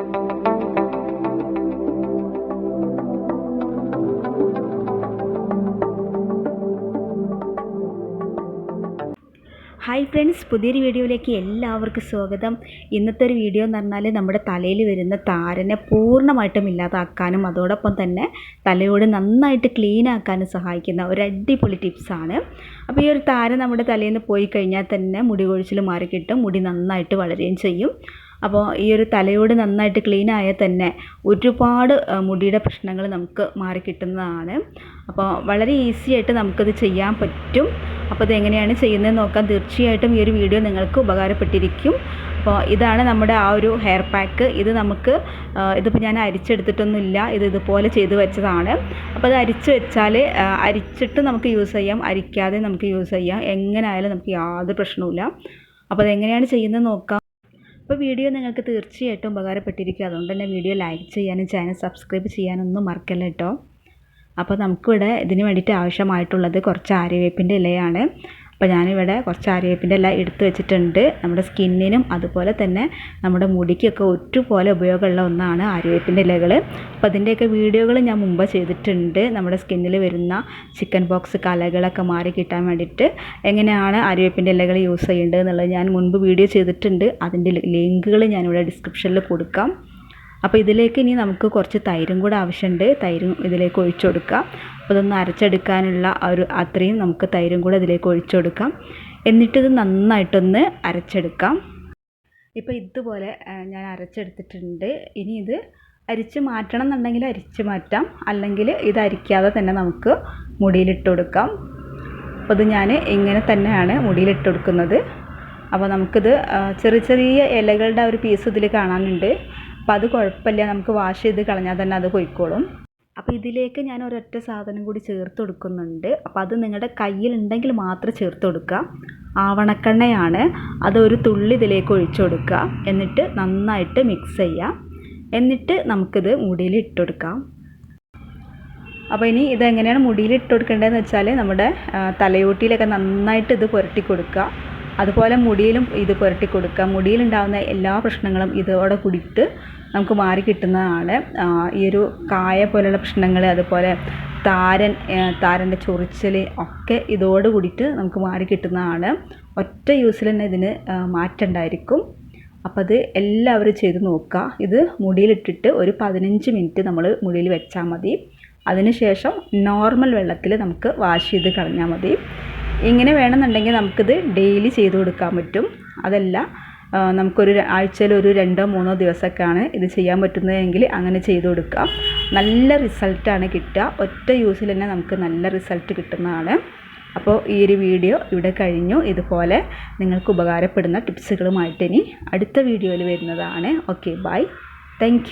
Hi friends പുതിയൊരു വീഡിയോയിലേക്ക് എല്ലാവർക്കും സ്വാഗതം. ഇന്നത്തെ ഒരു വീഡിയോ എന്ന് പറഞ്ഞാൽ നമ്മുടെ തലയിൽ വരുന്ന താരനെ പൂർണമായിട്ടും ഇല്ലാതാക്കാനും അതോടൊപ്പം തന്നെ തലയോട് നന്നായിട്ട് ക്ലീൻ ആക്കാനും സഹായിക്കുന്ന ഒരു അടിപൊളി ടിപ്സാണ് അപ്പോൾ ഈ ഒരു താരം നമ്മുടെ തലയിൽ നിന്ന് പോയി കഴിഞ്ഞാൽ തന്നെ മുടി കൊഴിച്ചിൽ മാറി കിട്ടും മുടി നന്നായിട്ട് വളരുകയും ചെയ്യും. അപ്പോൾ ഈ ഒരു തലയോട് നന്നായിട്ട് ക്ലീൻ ആയാൽ തന്നെ ഒരുപാട് മുടിയുടെ പ്രശ്നങ്ങൾ നമുക്ക് മാറിക്കിട്ടുന്നതാണ് അപ്പോൾ വളരെ ഈസി ആയിട്ട് നമുക്കത് ചെയ്യാൻ പറ്റും. അപ്പോൾ ഇത് എങ്ങനെയാണ് ചെയ്യുന്നതെന്ന് നോക്കാൻ തീർച്ചയായിട്ടും ഈ ഒരു വീഡിയോ നിങ്ങൾക്ക് ഉപകാരപ്പെട്ടിരിക്കും. അപ്പോൾ ഇതാണ് നമ്മുടെ ആ ഒരു ഹെയർ പാക്ക് ഇത് നമുക്ക് ഇതിപ്പോൾ ഞാൻ അരിച്ചെടുത്തിട്ടൊന്നുമില്ല. ഇത് ഇതുപോലെ ചെയ്ത് വെച്ചതാണ്. അപ്പോൾ അത് അരിച്ച് വെച്ചാൽ അരിച്ചിട്ട് നമുക്ക് യൂസ് ചെയ്യാം. അരിക്കാതെ നമുക്ക് യൂസ് ചെയ്യാം. എങ്ങനെ ആയാലും നമുക്ക് യാതൊരു പ്രശ്നവുമില്ല. അപ്പോൾ അതെങ്ങനെയാണ് ചെയ്യുന്നത് നോക്കാം. വീഡിയോ നിങ്ങൾക്ക് തീർച്ചയായിട്ടും ഉപകാരപ്പെട്ടിരിക്കും. അതുകൊണ്ട് തന്നെ വീഡിയോ ലൈക്ക് ചെയ്യാനും ചാനൽ സബ്സ്ക്രൈബ് ചെയ്യാനൊന്നും മറക്കല്ല കേട്ടോ അപ്പോൾ നമുക്കിവിടെ ഇതിന് വേണ്ടിയിട്ട് ആവശ്യമായിട്ടുള്ളത് കുറച്ച് ആര്യവേപ്പിന്റെ ഇലയാണ്. അപ്പോൾ ഞാനിവിടെ കുറച്ച് ആര്യവേപ്പിന്റെ എല്ലാം എടുത്തു വെച്ചിട്ടുണ്ട്. നമ്മുടെ സ്കിന്നിനും അതുപോലെ തന്നെ നമ്മുടെ മുടിക്കൊക്കെ ഒറ്റപോലെ ഉപയോഗമുള്ള ഒന്നാണ് ആര്യവേപ്പിന്റെ ഇലകൾ അപ്പോൾ അതിന്റെയൊക്കെ വീഡിയോകൾ ഞാൻ മുമ്പ് ചെയ്തിട്ടുണ്ട്. നമ്മുടെ സ്കിന്നിൽ വരുന്ന ചിക്കൻ ബോക്സ് കലകളൊക്കെ മാറി കിട്ടാൻ വേണ്ടിയിട്ട് എങ്ങനെയാണ് ആര്യവേപ്പിന്റെ ഇലകൾ യൂസ് ചെയ്യേണ്ടത് എന്നുള്ളത് ഞാൻ മുൻപ് വീഡിയോ ചെയ്തിട്ടുണ്ട്. അതിന്റെ ലിങ്കുകൾ ഞാനിവിടെ ഡിസ്ക്രിപ്ഷനിൽ കൊടുക്കാം. അപ്പോൾ ഇതിലേക്ക് ഇനി നമുക്ക് കുറച്ച് തൈരും കൂടെ ആവശ്യമുണ്ട് തൈരും ഇതിലേക്ക് ഒഴിച്ചു കൊടുക്കാം. അപ്പോൾ ഇതൊന്ന് അരച്ചെടുക്കാനുള്ള ഒരു അത്രയും നമുക്ക് തൈരും കൂടെ ഇതിലേക്ക് ഒഴിച്ചു കൊടുക്കാം. എന്നിട്ടിത് നന്നായിട്ടൊന്ന് അരച്ചെടുക്കാം. ഇപ്പോൾ ഇതുപോലെ ഞാൻ അരച്ചെടുത്തിട്ടുണ്ട്. ഇനി ഇത് അരിച്ച് മാറ്റണം എന്നുണ്ടെങ്കിൽ അരിച്ച് മാറ്റാം. അല്ലെങ്കിൽ ഇത് അരിക്കാതെ തന്നെ നമുക്ക് മുടിയിലിട്ട് കൊടുക്കാം. അപ്പോൾ ഇത് ഞാൻ ഇങ്ങനെ തന്നെയാണ് മുടിയിലിട്ട് കൊടുക്കുന്നത്. അപ്പോൾ നമുക്കിത് ചെറിയ ചെറിയ ഇലകളുടെ ഒരു പീസ് ഇതിൽ കാണാനുണ്ട്. അപ്പോൾ അത് കുഴപ്പമില്ല നമുക്ക് വാഷ് ചെയ്ത് കളഞ്ഞാൽ തന്നെ അത് പൊയ്ക്കോളും. അപ്പോൾ ഇതിലേക്ക് ഞാൻ ഒരൊറ്റ സാധനം കൂടി ചേർത്ത് കൊടുക്കുന്നുണ്ട്. അപ്പോൾ അത് നിങ്ങളുടെ കയ്യിലുണ്ടെങ്കിൽ മാത്രം ചേർത്ത് കൊടുക്കുക. ആവണക്കെണ്ണയാണ്. അത് ഒരു തുള്ളി ഇതിലേക്ക് ഒഴിച്ചു കൊടുക്കുക. എന്നിട്ട് നന്നായിട്ട് മിക്സ് ചെയ്യാം എന്നിട്ട് നമുക്കിത് മുടിയിൽ ഇട്ട് കൊടുക്കാം. അപ്പോൾ ഇനി ഇതെങ്ങനെയാണ് മുടിയിൽ ഇട്ട് കൊടുക്കേണ്ടതെന്ന് വെച്ചാൽ നമ്മുടെ തലയോട്ടിയിലൊക്കെ നന്നായിട്ട് ഇത് പുരട്ടി കൊടുക്കുക. അതുപോലെ മുടിയിലും ഇത് പുരട്ടി കൊടുക്കുക. മുടിയിലുണ്ടാകുന്ന എല്ലാ പ്രശ്നങ്ങളും ഇതോടെ കൂടിയിട്ട് നമുക്ക് മാറി കിട്ടുന്നതാണ് ഈ ഒരു കായ പോലെയുള്ള പ്രശ്നങ്ങൾ അതുപോലെ താരൻ താരന്റെ ചൊറിച്ചൽ ഒക്കെ ഇതോട് കൂടിയിട്ട് നമുക്ക് മാറി കിട്ടുന്നതാണ് ഒറ്റ യൂസിൽ തന്നെ ഇതിന് ആ, ഉണ്ടായിരിക്കും. അപ്പോൾ അത് എല്ലാവരും ചെയ്ത് നോക്കുക. ഇത് മുടിയിലിട്ടിട്ട് ഒരു പതിനഞ്ച് മിനിറ്റ് നമ്മൾ മുടിയിൽ വെച്ചാൽ മതി. അതിനുശേഷം നോർമൽ വെള്ളത്തിൽ നമുക്ക് വാഷ് ചെയ്ത് കളഞ്ഞാൽ മതി. ഇങ്ങനെ വേണമെന്നുണ്ടെങ്കിൽ നമുക്കിത് ഡെയിലി ചെയ്ത് കൊടുക്കാൻ പറ്റും. അതല്ല നമുക്കൊരു ആഴ്ചയിൽ ഒരു രണ്ടോ മൂന്നോ ദിവസമൊക്കെയാണ് ഇത് ചെയ്യാൻ പറ്റുന്നതെങ്കിൽ അങ്ങനെ ചെയ്ത് കൊടുക്കാം. നല്ല റിസൾട്ടാണ് കിട്ടുക. ഒറ്റ യൂസിൽ തന്നെ നമുക്ക് നല്ല റിസൾട്ട് കിട്ടുന്നതാണ്. അപ്പോൾ ഈ ഒരു വീഡിയോ ഇവിടെ കഴിഞ്ഞു. ഇതുപോലെ നിങ്ങൾക്ക് ഉപകാരപ്പെടുന്ന ടിപ്സുകളുമായിട്ട് ഇനി അടുത്ത വീഡിയോയിൽ വരുന്നതാണ്. Okay bye thank